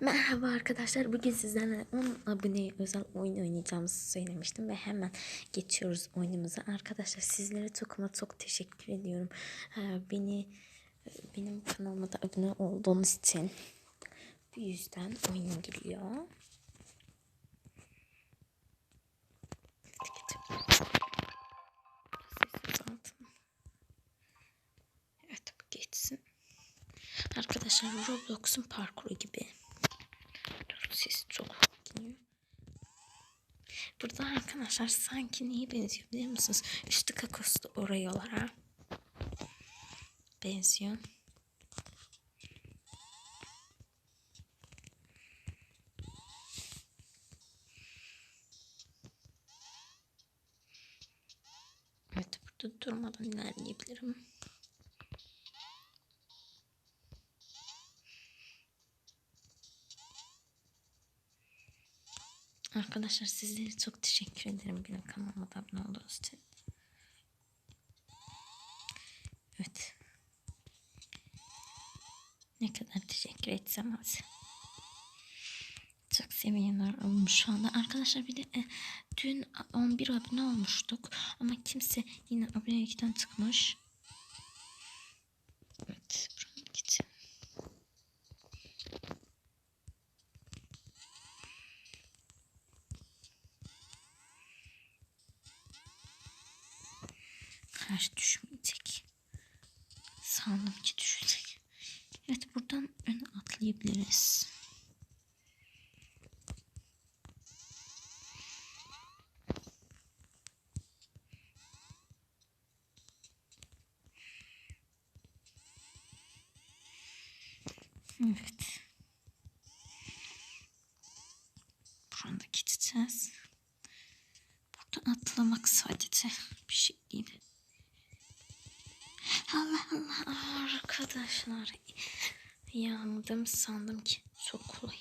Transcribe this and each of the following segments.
Merhaba arkadaşlar. Bugün sizlerle 10 aboneye özel oyun oynayacağımızı söylemiştim ve hemen geçiyoruz oyunumuza. Arkadaşlar sizlere çok ama çok teşekkür ediyorum. Ee, Beni benim kanalıma da abone olduğunuz için bu yüzden oyun geliyor. Evet bu geçsin. Arkadaşlar Roblox'un parkuru gibi. Dur ses çok geliyor. Burada arkadaşlar sanki neye benziyor biliyor musunuz? Üstü kakoslu Oreo'lara benziyor. Evet burada durmadan ilerleyebilirim. Arkadaşlar sizlere çok teşekkür ederim benim kanalıma abone olduğunuz için. Evet. Ne kadar teşekkür etsem az. Çok seviniyorum şu anda. Arkadaşlar bir de e, dün 11 abone olmuştuk. Ama kimse yine abonelikten çıkmış. Evet. Buranın için. Her düşmeyecek. Sandım ki düşecek. Evet buradan öne atlayabiliriz. Evet. Buradan da gideceğiz. Arkadaşlar. Yandım sandım ki çok kolay.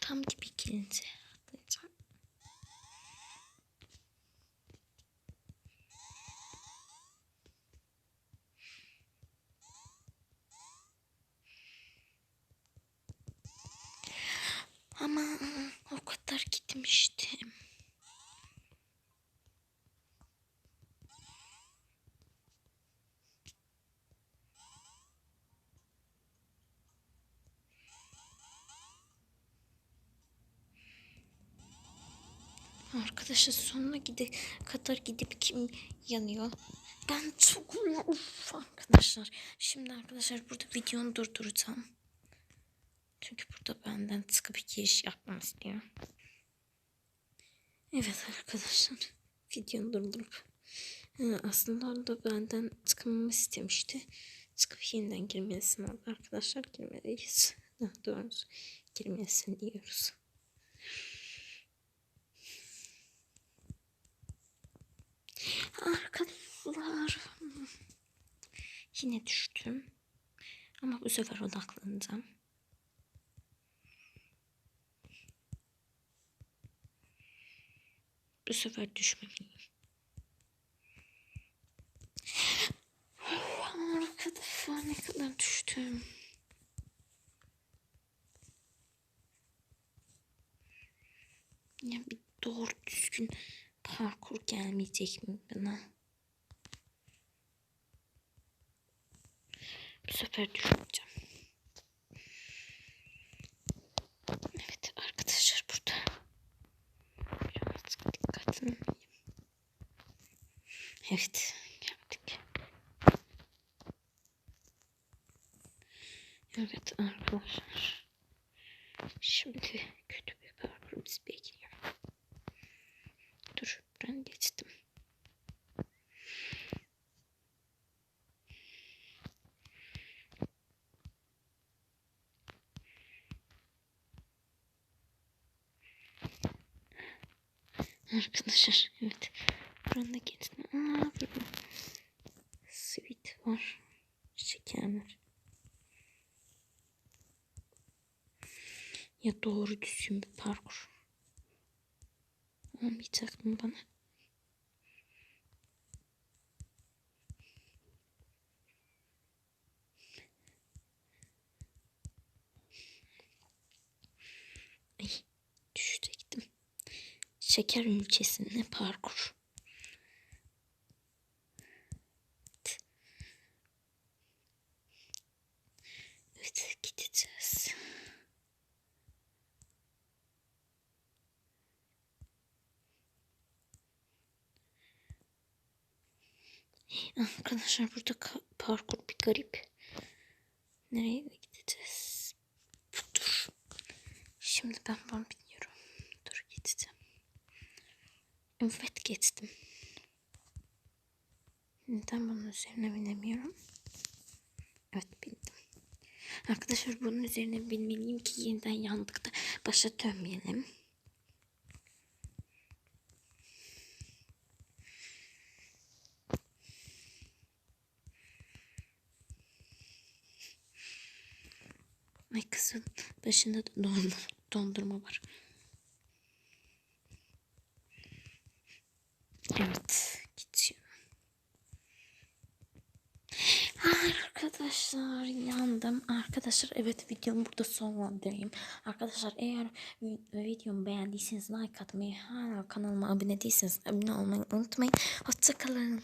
Tam gibi gelince atlayacağım. Ama o kadar gitmiştim. Arkadaşlar sonuna gide kadar gidip kim yanıyor? Ben çok uf arkadaşlar. Şimdi arkadaşlar burada videonu durduracağım. Çünkü burada benden sıkı bir giriş yapmam istiyor. Evet arkadaşlar. Videonu durdurup Ee, aslında orada benden çıkmamı istemişti. Çıkıp yeniden girmelisin oldu arkadaşlar. Girmeliyiz. Daha doğrusu girmelisin diyoruz. Arkadaşlar. Yine düştüm. Ama bu sefer odaklanacağım. Bu sefer düşmemeliyim. Arkadaşlar ne kadar düştüm. Ya bir doğru düzgün parkur gelmeyecek mi bana? Bu sefer düşmeyeceğim. Evet arkadaşlar burada. Biraz dikkatli Evet geldik. Evet arkadaşlar. Şimdi kötü bir parkur bizi bekliyor. Ben geçtim. Arkadaşlar evet. Buranın da geçtim. Aa burada sweet var. Şeker. Ya doğru düzgün bir parkur. Olmayacak mı bana? Şeker ülkesinde parkur. Evet. Gideceğiz. Arkadaşlar burada parkur bir garip. Nereye gideceğiz? Dur. Şimdi ben bunu biliyorum. Dur gideceğim. Evet geçtim. Neden bunun üzerine binemiyorum? Evet bindim. Arkadaşlar bunun üzerine binmeliyim ki yeniden yandıkta başa dönmeyelim. Ay kızın başında da dondurma, dondurma var. Evet gidiyorum. Arkadaşlar yandım. Arkadaşlar evet videomu burada sonlandırayım. Arkadaşlar eğer vi- videomu beğendiyseniz like atmayı hala kanalıma abone değilseniz abone olmayı unutmayın. Hoşçakalın.